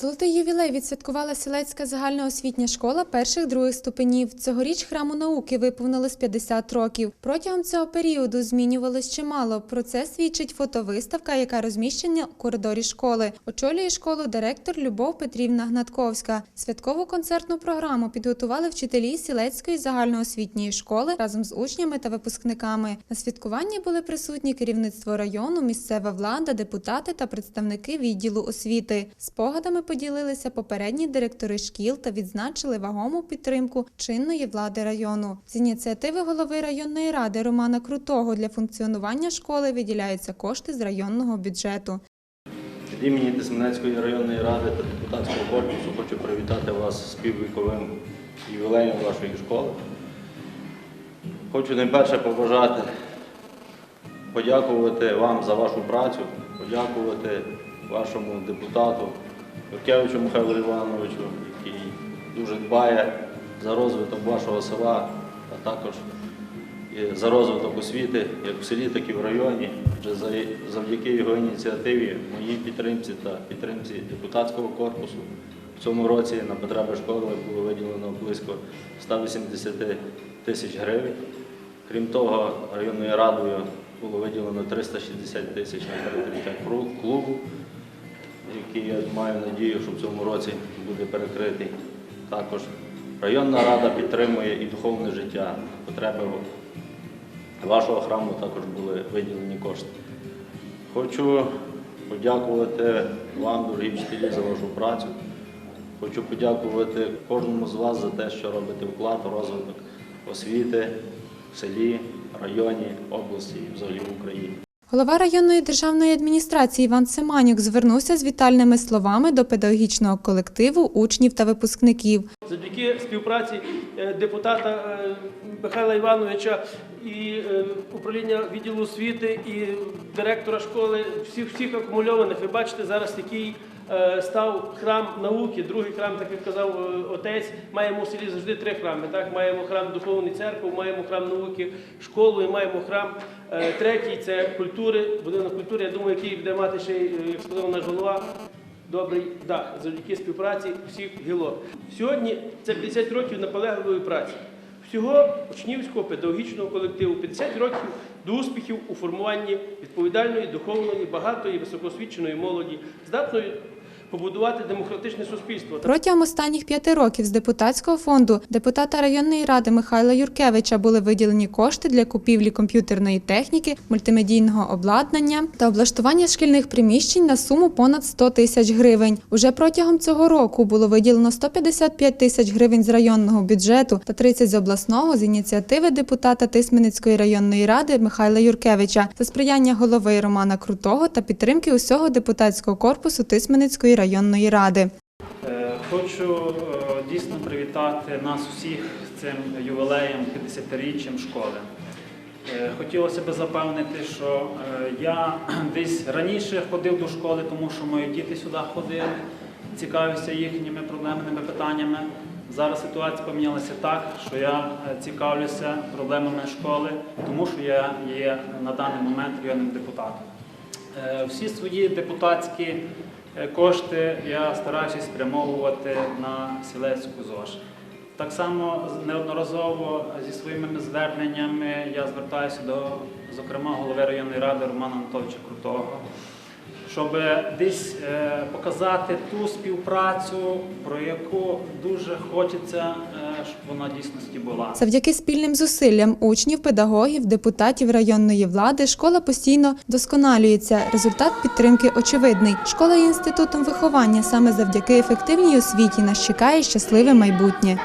Золотий ювілей відсвяткувала Сілецька загальноосвітня школа перших других ступенів. Цьогоріч храму науки виповнилось 50 років. Протягом цього періоду змінювалось чимало. Про це свідчить фотовиставка, яка розміщена у коридорі школи. Очолює школу директор Любов Петрівна Гнатковська. Святкову концертну програму підготували вчителі Сілецької загальноосвітньої школи разом з учнями та випускниками. На святкуванні були присутні керівництво району, місцева влада, депутати та представники відділу освіти. Спогадами поділилися попередні директори шкіл та відзначили вагому підтримку чинної влади району. З ініціативи голови районної ради Романа Крутого для функціонування школи виділяються кошти з районного бюджету. Від імені Тисменецької районної ради та депутатського корпусу хочу привітати вас з піввіковим ювілеєм вашої школи. Хочу найперше побажати, подякувати вам за вашу працю, подякувати вашому депутату Юркевичу Михайлу Івановичу, який дуже дбає за розвиток вашого села, а також за розвиток освіти як в селі, так і в районі. Адже завдяки його ініціативі, моїй підтримці та підтримці депутатського корпусу в цьому році на потреби школи було виділено близько 180 тисяч гривень. Крім того, районною радою було виділено 360 тисяч на перекриття клубу, який я маю надію, що в цьому році буде перекритий. Також районна рада підтримує і духовне життя. Потреби вашого храму також були виділені кошти. Хочу подякувати вам, дорогі вчителі, за вашу працю. Хочу подякувати кожному з вас за те, що робите вклад у розвиток освіти в селі, районі, області і взагалі в Україні. Голова районної державної адміністрації Іван Семанюк звернувся з вітальними словами до педагогічного колективу, учнів та випускників. Завдяки співпраці е, депутата е, Михайла Івановича і е, управління відділу освіти, і директора школи, всіх всіх акумульованих, ви бачите зараз, який став храм науки, другий храм, так як казав е, отець. Маємо в селі завжди три храми. Так, маємо храм духовної церкви, маємо храм науки, школу і маємо храм. е, Третій це культури, будинок культури. Я думаю, який буде мати ще, е, як сказав наш голова, добрий дах завдяки співпраці всіх гілок. Сьогодні це 50 років наполегливої праці. Всього учнівського педагогічного колективу 50 років до успіхів у формуванні відповідальної, духовної, багатої, високосвідченої молоді, здатної побудувати демократичне суспільство. Протягом останніх п'яти років з депутатського фонду депутата районної ради Михайла Юркевича були виділені кошти для купівлі комп'ютерної техніки, мультимедійного обладнання та облаштування шкільних приміщень на суму понад 100 тисяч гривень. Уже протягом цього року було виділено 155 тисяч гривень з районного бюджету та 30 з обласного з ініціативи депутата Тисменецької районної ради Михайла Юркевича за сприяння голови Романа Крутого та підтримки усього депутатського корпусу Районної ради. Е, Хочу е, дійсно привітати нас усіх цим ювілеєм 50-річчям школи. Е, Хотілося б запевнити, що я десь раніше ходив до школи, тому що мої діти сюди ходили, цікавився їхніми проблемними питаннями. Зараз ситуація помінялася так, що я цікавлюся проблемами школи, тому що я є на даний момент районним депутатом. Всі свої депутатські кошти я стараюся спрямовувати на сілецьку ЗОЖ. Так само неодноразово зі своїми зверненнями я звертаюся до, зокрема, голови районної ради Романа Анатольовича Крутого, щоб десь е, показати ту співпрацю, про яку дуже хочеться, е, щоб вона дійсності була. Завдяки спільним зусиллям учнів, педагогів, депутатів районної влади школа постійно досконалюється. Результат підтримки очевидний. Школа є інститутом виховання. Саме завдяки ефективній освіті нас чекає щасливе майбутнє.